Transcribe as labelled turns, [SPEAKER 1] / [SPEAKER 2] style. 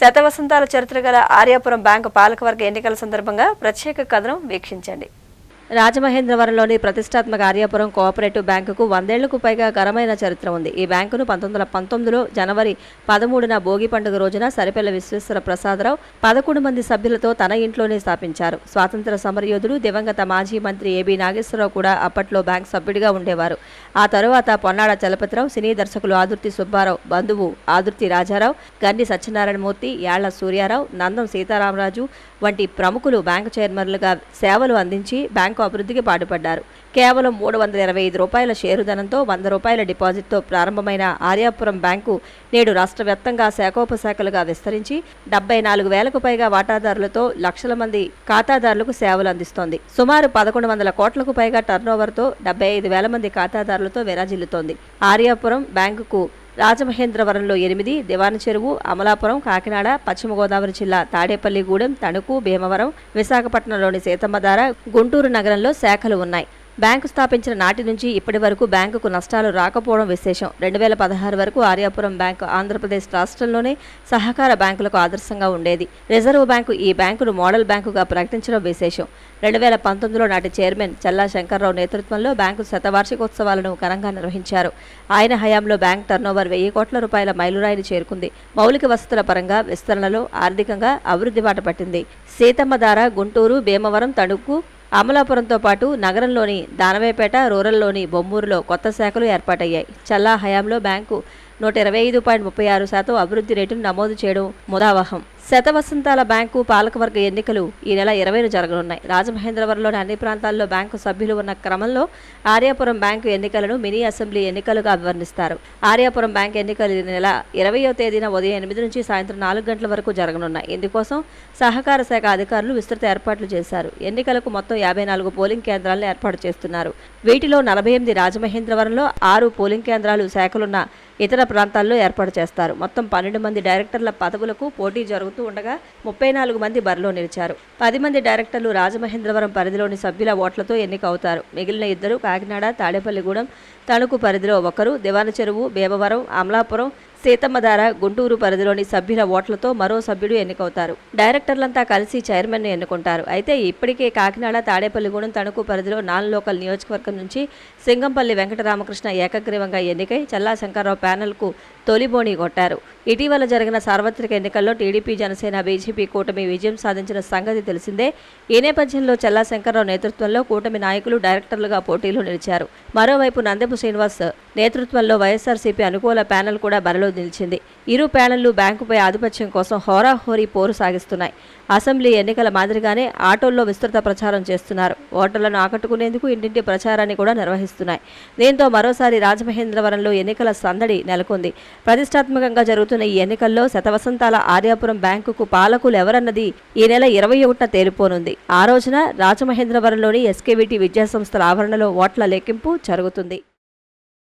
[SPEAKER 1] శతవసంతాల చరిత్ర గల ఆర్యాపురం బ్యాంకు పాలకవర్గ ఎన్నికల సందర్భంగా ప్రత్యేక కథనం వీక్షించండి. రాజమహేంద్రవరంలోని ప్రతిష్టాత్మక ఆర్యాపురం కోఆపరేటివ్ బ్యాంకుకు వందేళ్ళకు పైగా ఘనమైన చరిత్ర ఉంది. ఈ బ్యాంకును పంతొమ్మిది వందల పంతొమ్మిదిలో జనవరి పదమూడున భోగి పండుగ రోజున సరిపెల్ల విశ్వేశ్వర ప్రసాదరావు పదకొండు మంది సభ్యులతో తన ఇంట్లోనే స్థాపించారు. స్వాతంత్ర సమరయోధుడు దివంగత మాజీ మంత్రి ఏబీ నాగేశ్వరరావు కూడా అప్పట్లో బ్యాంక్ సభ్యుడిగా ఉండేవారు. ఆ తరువాత పొన్నాడ చలపతిరావు సినీ దర్శకులు ఆదుర్తి సుబ్బారావు బంధువు ఆదుర్తి రాజారావు గండి సత్యనారాయణమూర్తి యాళ్ళ సూర్యారావు నందం సీతారామరాజు వంటి ప్రముఖులు బ్యాంకు చైర్మన్లుగా సేవలు అందించి బ్యాంకు అభివృద్ధికి పాటుపడ్డారు. కేవలం మూడు వందల ఇరవై ఐదు రూపాయల షేరుధనంతో వంద రూపాయల డిపాజిట్తో ప్రారంభమైన ఆర్యాపురం బ్యాంకు నేడు రాష్ట్ర వ్యాప్తంగా శాఖోపశాఖలుగా విస్తరించి డెబ్బై నాలుగు వేలకు పైగా వాటాదారులతో లక్షల మంది ఖాతాదారులకు సేవలు అందిస్తోంది. సుమారు పదకొండు వందల కోట్లకు పైగా టర్నోవర్తో డెబ్బై ఐదు వేల మంది ఖాతాదారులతో విరాజిల్లుతోంది. ఆర్యాపురం బ్యాంకుకు రాజమహేంద్రవరంలో ఎనిమిది దివాన చెరువు అమలాపురం కాకినాడ పశ్చిమ గోదావరి జిల్లా తాడేపల్లిగూడెం తణుకు భీమవరం విశాఖపట్నంలోని సీతమ్మధార గుంటూరు నగరంలో శాఖలు ఉన్నాయి. బ్యాంకు స్థాపించిన నాటి నుంచి ఇప్పటి వరకు బ్యాంకుకు నష్టాలు రాకపోవడం విశేషం. రెండు వేల పదహారు వరకు ఆర్యాపురం బ్యాంకు ఆంధ్రప్రదేశ్ రాష్ట్రంలోనే సహకార బ్యాంకులకు ఆదర్శంగా ఉండేది. రిజర్వ్ బ్యాంకు ఈ బ్యాంకును మోడల్ బ్యాంకుగా ప్రకటించడం విశేషం. రెండు వేల పంతొమ్మిదిలో నాటి చైర్మన్ చల్లా శంకర్రావు నేతృత్వంలో బ్యాంకు శతవార్షికోత్సవాలను ఘనంగా నిర్వహించారు. ఆయన హయాంలో బ్యాంక్ టర్నోవర్ వెయ్యి కోట్ల రూపాయల మైలురాయిని చేరుకుంది. మౌలిక వసతుల పరంగా విస్తరణలో ఆర్థికంగా అభివృద్ధి బాట పట్టింది సీతమ్మధార గుంటూరు భీమవరం తణుకు అమలాపురంతో పాటు నగరంలోని దానవేపేట రూరల్లోని బొమ్మూరులో కొత్త శాఖలు ఏర్పాటయ్యాయి. చల్లా హయాంలో బ్యాంకు నూట ఇరవై ఐదు పాయింట్ ముప్పై ఆరు శాతం అభివృద్ధి రేటును నమోదు చేయడం ముదావహం. శతవసంతాల బ్యాంకు పాలకవర్గ ఎన్నికలు ఈ నెల ఇరవైన జరగనున్నాయి. రాజమహేంద్రవరంలోని అన్ని ప్రాంతాల్లో బ్యాంకు సభ్యులు ఉన్న క్రమంలో ఆర్యాపురం బ్యాంకు ఎన్నికలను మినీ అసెంబ్లీ ఎన్నికలుగా వర్ణిస్తారు ఆర్యాపురం బ్యాంకు ఎన్నికలు ఈ నెల ఇరవయో తేదీన ఉదయం ఎనిమిది నుంచి సాయంత్రం నాలుగు గంటల వరకు జరగనున్నాయి. ఇందుకోసం సహకార శాఖ అధికారులు విస్తృత ఏర్పాట్లు చేశారు. ఎన్నికలకు మొత్తం యాభై నాలుగు పోలింగ్ కేంద్రాలను ఏర్పాటు చేస్తున్నారు. వీటిలో నలభై ఎనిమిది రాజమహేంద్రవరంలో ఆరు పోలింగ్ కేంద్రాలు శాఖలున్న ఇతర ప్రాంతాల్లో ఏర్పాటు చేస్తారు. మొత్తం పన్నెండు మంది డైరెక్టర్ల పదవులకు పోటీ జరుగుతూ ఉండగా ముప్పై నాలుగు మంది బరిలో నిలిచారు. పది మంది డైరెక్టర్లు రాజమహేంద్రవరం పరిధిలోని సభ్యుల ఓట్లతో ఎన్నికవుతారు. మిగిలిన ఇద్దరు కాకినాడ తాడేపల్లిగూడెం తణుకు పరిధిలో ఒకరు దివాన చెరువు భీమవరం అమలాపురం సీతమ్మధార గుంటూరు పరిధిలోని సభ్యుల ఓట్లతో మరో సభ్యుడు ఎన్నికవుతారు. డైరెక్టర్లంతా కలిసి చైర్మన్ను ఎన్నుకుంటారు. అయితే ఇప్పటికే కాకినాడ తాడేపల్లిగూడెం తణుకు పరిధిలో నాన్ లోకల్ నియోజకవర్గం నుంచి సింగంపల్లి వెంకటరామకృష్ణ ఏకగ్రీవంగా ఎన్నికై చల్లా శంకర్రావు ప్యానెల్కు తొలిబోణి కొట్టారు. ఇటీవల జరిగిన సార్వత్రిక ఎన్నికల్లో టీడీపీ జనసేన బీజేపీ కూటమి విజయం సాధించిన సంగతి తెలిసిందే. ఈ నేపథ్యంలో చల్లా శంకర్రావు నేతృత్వంలో కూటమి నాయకులు డైరెక్టర్లుగా పోటీలో నిలిచారు. మరోవైపు నందెపు శ్రీనివాస్ నేతృత్వంలో వైఎస్ఆర్సీపీ అనుకూల ప్యానెల్ కూడా బరిలో నిలిచింది. ఇరు ప్యానెళ్ళు బ్యాంకుపై ఆధిపత్యం కోసం హోరాహోరీ పోరు సాగిస్తున్నాయి. అసెంబ్లీ ఎన్నికల మాదిరిగానే ఆటోల్లో విస్తృత ప్రచారం చేస్తున్నారు. ఓటర్లను ఆకట్టుకునేందుకు ఇంటింటి ప్రచారాన్ని కూడా నిర్వహిస్తున్నాయి. దీంతో మరోసారి రాజమహేంద్రవరంలో ఎన్నికల సందడి నెలకొంది. ప్రతిష్టాత్మకంగా జరుగుతున్న ఈ ఎన్నికల్లో శతవసంతాల ఆర్యాపురం బ్యాంకుకు పాలకులు ఎవరన్నది ఈ నెల ఇరవై ఒకటిన తేలిపోనుంది. ఆ రోజున రాజమహేంద్రవరంలోని ఎస్కేవిటి విద్యాసంస్థల ఆవరణలో ఓట్ల లెక్కింపు జరుగుతుంది.